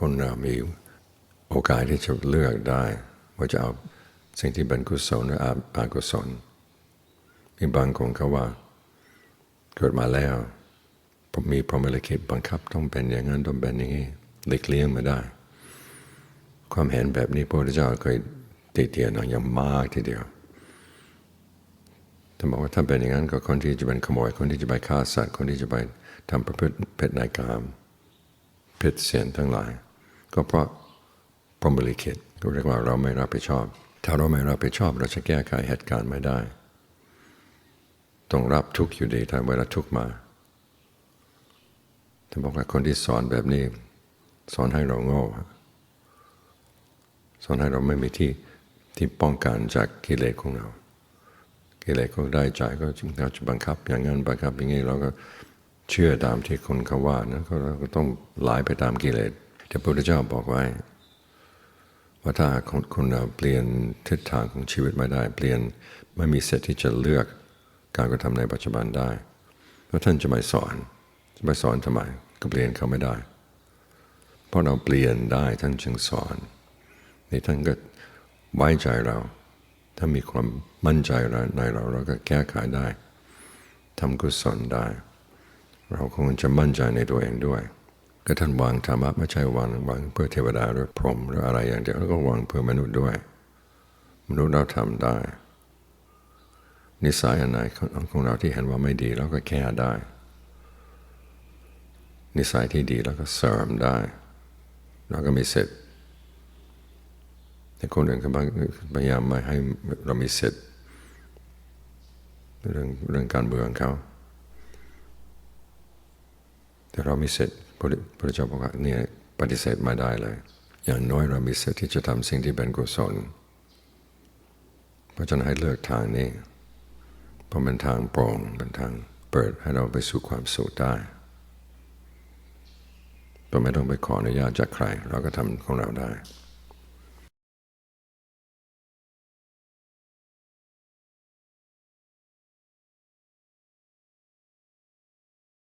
คนเรามีโอกาสที่จะเลือกได้ ว่าจะเอาสิ่งที่เป็นกุศลหรืออกุศลมีบางคนเขาว่า เกิดมาแล้ว ผมมีพรหมลิขิตบังคับต้องเป็นอย่างนั้นต้องเป็นอย่างนี้หลีกเลี่ยงไม่ได้ ความเห็นแบบนี้พระพุทธเจ้าเคยติเตียนอย่างมากทีเดียวท่านบอกว่าถ้าเป็นอย่างนั้นก็คนที่จะเป็นขโมยคนที่จะไปฆ่าสัตว์คนที่จะไปทำประพฤติเพศในกามเพศเสียนทั้งหลาย ก็เพราะพรหมลิขิตก็เรียกว่าเราไม่รับผิดชอบ ถ้าเราไม่รับผิดชอบ เราจะแก้ไขเหตุการณ์ไม่ได้ ต้องรับทุกข์อยู่ดีถ้าเวลาทุกข์มาท่านบอกว่าคนที่สอนแบบนี้ สอนให้เราโง่สอนให้เราไม่มีที่ที่ป้องกันจากกิเลสของเรา กิเลสก็ได้ใจก็จึงเราจะบังคับ อย่างนั้นบังคับอย่างนี้เราก็เชื่อตามที่คนเขาว่านะเราก็ต้องไหลไปตามกิเลส แต่พระพุทธเจ้าบอกไว้ ว่าถ้าคนคนเราเปลี่ยนทิศทางของชีวิตไม่ได้ เปลี่ยนไม่มีเสิทธิ์ที่จะเลือกการกระทำในปัจจุบันได้แล้วท่านจะไม่สอนจะไม่สอนทำไมก็เปลี่ยนเขาไม่ได้ เพราะเราเปลี่ยนได้ท่านจึงสอนนี่ท่านก็ไว้ใจเรา ถ้ามีความมั่นใจในเราเราก็แก้ไขได้ทำกุศลได้ เราคงจะมั่นใจในตัวเองด้วย ก็ท่านวางธรรมะไม่ใช่วางวางเพื่อเทวดาหรือพรหมหรืออะไรอย่างเดียวแล้วก็วางเพื่อมนุษย์ด้วย มนุษย์เราทำได้ นิสัยอันไหนของเราที่เห็นว่าไม่ดีเราก็แก้ได้ นิสัยที่ดีเราก็เสริมได้เราก็มีสิทธิ์แต่คนอื่นเขาพยายามม่ให้เรามีสิทธิ์เรื่องเรื่องการเมืองเขา แต่เรามีสิทธิ์ พระเจ้าบอกว่าเนี่ยปฏิเสธมาได้เลย อย่างน้อยเรามีสิทธิ์ที่จะทำสิ่งที่เป็นกุศล เพราะฉะนั้นให้เลือกทางนี้เพราะเป็นทางโปร่งเป็นทางเปิดให้เราไปสู่ความสุขได้เราไม่ต้องไปขออนุญาตจากใคร เราก็ทำของเราได้